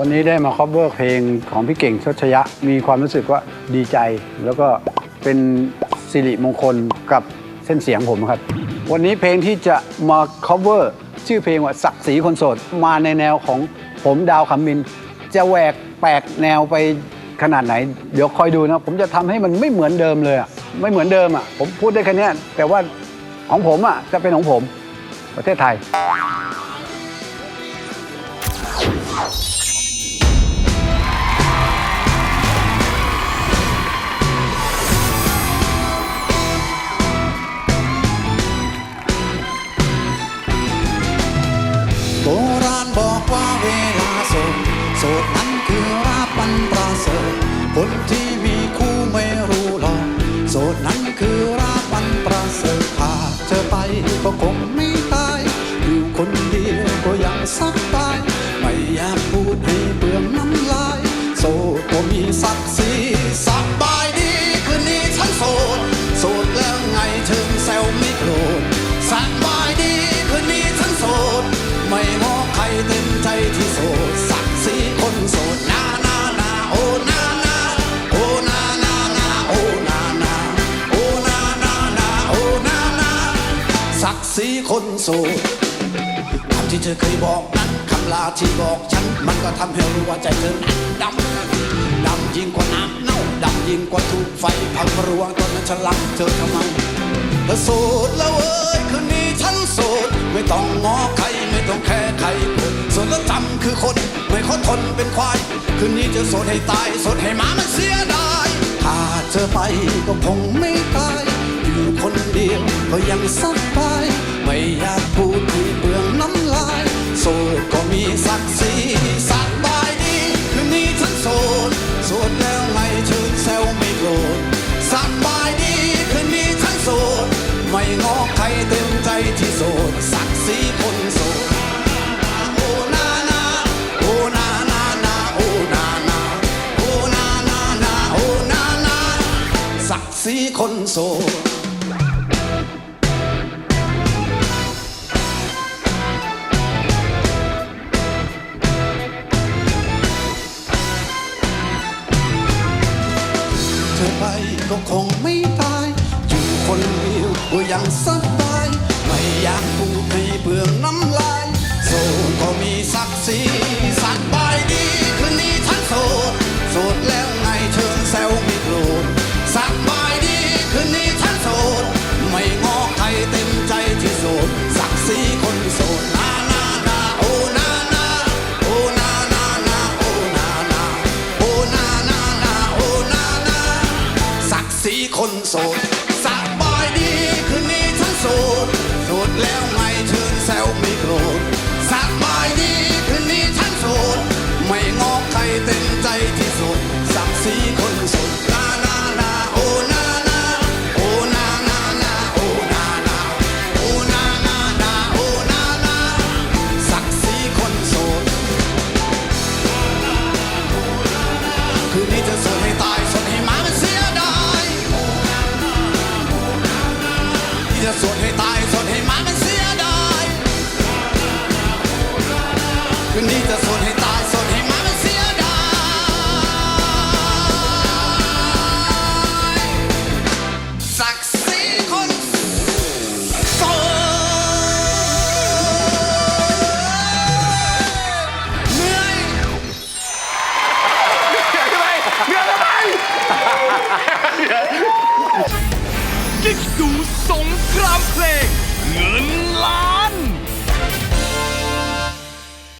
วันนี้ได้มา cover เพลงของพี่เก่งชดชยะ มีความรู้สึกว่าดีใจ แล้วก็เป็นสิริมงคลกับเส้นเสียงผมครับ วันนี้เพลงที่จะมา cover ชื่อเพลงว่าศักดิ์ศรีคนโสด มาในแนวของผมดาวขมิน จะแหวกแปลกแนวไปขนาดไหน เดี๋ยวคอยดูนะ ผมจะทำให้มันไม่เหมือนเดิมเลยอะไม่เหมือนเดิมอะผมพูดได้แค่นี้แต่ว่าของผมอะจะเป็นของผม ประเทศไทย คนที่มีคู่ไม่รู้หรอก โสดนั้นคือราบันประเสริฐหาเธอไปก็คงไม่ตาย อยู่คนเดียวก็ยังสักตาย ไม่อยากพูดให้เปลืองน้ำลาย โสดก็มีศักดิ์ศรี ศักดิ์ศรีคนโสดคำที่เธอเคยบอกนั้นคำลาที่บอกฉัน มันก็ทำให้รู้ว่าใจเธอนั้นดำดำยิ่งกว่าน้ำเน่าดำยิ่งกว่าถูกไฟเผารวงตอนนั้นฉันรักเธอทำไมเธอโสดแล้วเอ้ยคืนนี้ฉันโสดไม่ต้องงอใครไม่ต้องแค่ใครคนโสดแล้วจำคือคนไม่ขอทนเป็นควายคืนนี้จะโสดให้ตายโสดให้หมามันเสียดายถ้าเธอไปก็คงไม่ตายียวก็ยังสบายไม่อยากพูดที่เปลืองน้ำลายโสดก็มีศักดิ์ศรีสบายดีคืนนี้ฉันโสดโสดแล้วไงเชิญแซวไม่โกรธสักบายดีคืนนี้ฉันโสดไม่งอใครเต็มใจที่โสดศักดิ์ศรีคนโสดโอนานา โสดสบายดีคืนนี้ฉันโสดโสด จะโสดให้ตายโสดให้มามันเสียดายคืนนี้จะโสด 钱，เงินล้าน。